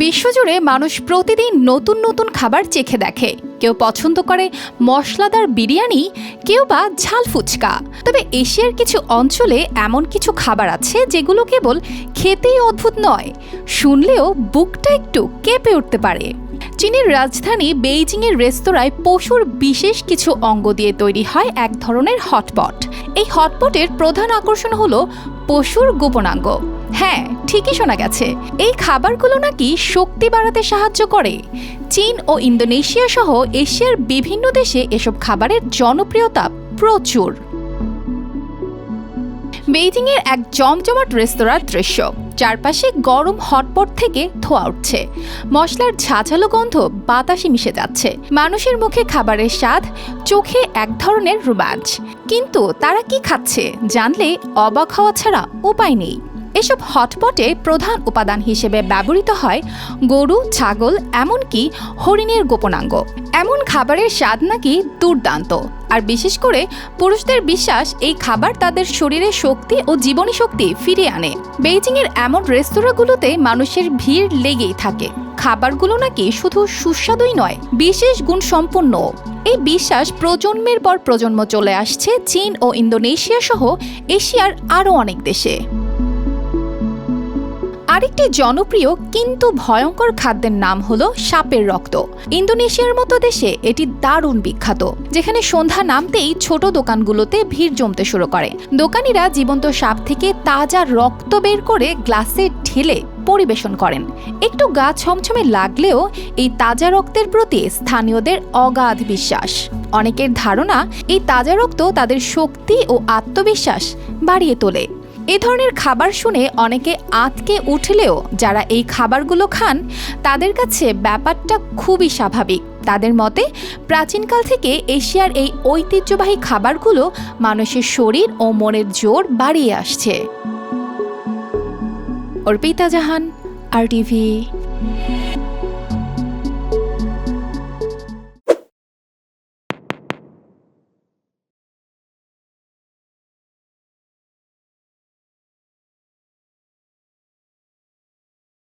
বিশ্বজুড়ে মানুষ প্রতিদিন নতুন নতুন খাবার চেখে দেখে। কেউ পছন্দ করে মশলাদার বিরিয়ানি, কেউ বা ঝাল ফুচকা। তবে এশিয়ার কিছু অঞ্চলে এমন কিছু খাবার আছে যেগুলো কেবল খেতেই অদ্ভুত নয়, শুনলেও বুকটা একটু কেঁপে উঠতে পারে। চীনের রাজধানী বেইজিংয়ের রেস্তোরাঁয় পশুর বিশেষ কিছু অঙ্গ দিয়ে তৈরি হয় এক ধরনের হটপট। এই হটপটের প্রধান আকর্ষণ হলো পশুর গোপনাঙ্গ। হ্যাঁ ঠিকই শোনা গেছে। এই খাবারগুলো নাকি শক্তি বাড়াতে সাহায্য করে। চীন ও ইন্দোনেশিয়া সহ এশিয়ার বিভিন্ন দেশে এসব খাবারের জনপ্রিয়তা প্রচুর। বেইজিংয়ের এক জমজমাট রেস্তোরাঁর দৃশ্য। চারপাশে গরম হটপট থেকে ধোয়া উঠছে। মশলার ঝাঝালো গন্ধ বাতাসে মিশে যাচ্ছে। মানুষের মুখে খাবারের স্বাদ, চোখে এক ধরনের রোমাঞ্চ। কিন্তু তারা কি খাচ্ছে জানলে অবাক হওয়া ছাড়া উপায় নেই। এসব হটপটে প্রধান উপাদান হিসেবে ব্যবহৃত হয় গরু, ছাগল, এমনকি হরিণের গোপনাঙ্গ। এমন খাবারের স্বাদ নাকি দুর্দান্ত। আর বিশেষ করে পুরুষদের বিশ্বাস এই খাবার তাদের শরীরে শক্তি ও জীবনী শক্তি ফিরিয়ে আনে। বেইজিংয়ের এমন রেস্তোরাঁগুলোতে মানুষের ভিড় লেগেই থাকে। খাবারগুলো নাকি শুধু সুস্বাদুই নয়, বিশেষ গুণ সম্পন্ন এই বিশ্বাস প্রজন্মের পর প্রজন্ম চলে আসছে চীন ও ইন্দোনেশিয়া সহ এশিয়ার আরও অনেক দেশে। আরেকটি জনপ্রিয় কিন্তু ভয়ঙ্কর খাদ্যের নাম হলো সাপের রক্ত। ইন্দোনেশিয়ার মতো দেশে এটি দারুণ বিখ্যাত, যেখানে সন্ধ্যা নামতেই ছোট দোকানগুলোতে ভিড় জমতে শুরু করে। দোকানিরা জীবন্ত সাপ থেকে তাজা রক্ত বের করে গ্লাসে ঢেলে পরিবেশন করেন। একটু গা ছমছমে লাগলেও এই তাজা রক্তের প্রতি স্থানীয়দের অগাধ বিশ্বাস। অনেকের ধারণা, এই তাজা রক্ত তাদের শক্তি ও আত্মবিশ্বাস বাড়িয়ে তোলে। এ ধরনের খাবার শুনে অনেকে আতকে উঠলেও যারা এই খাবারগুলো খান, তাদের কাছে ব্যাপারটা খুবই স্বাভাবিক। তাদের মতে, প্রাচীনকাল থেকে এশিয়ার এই ঐতিহ্যবাহী খাবারগুলো মানুষের শরীর ও মনের জোর বাড়িয়ে আসছে। অর্পিতা জাহান, আর টিভি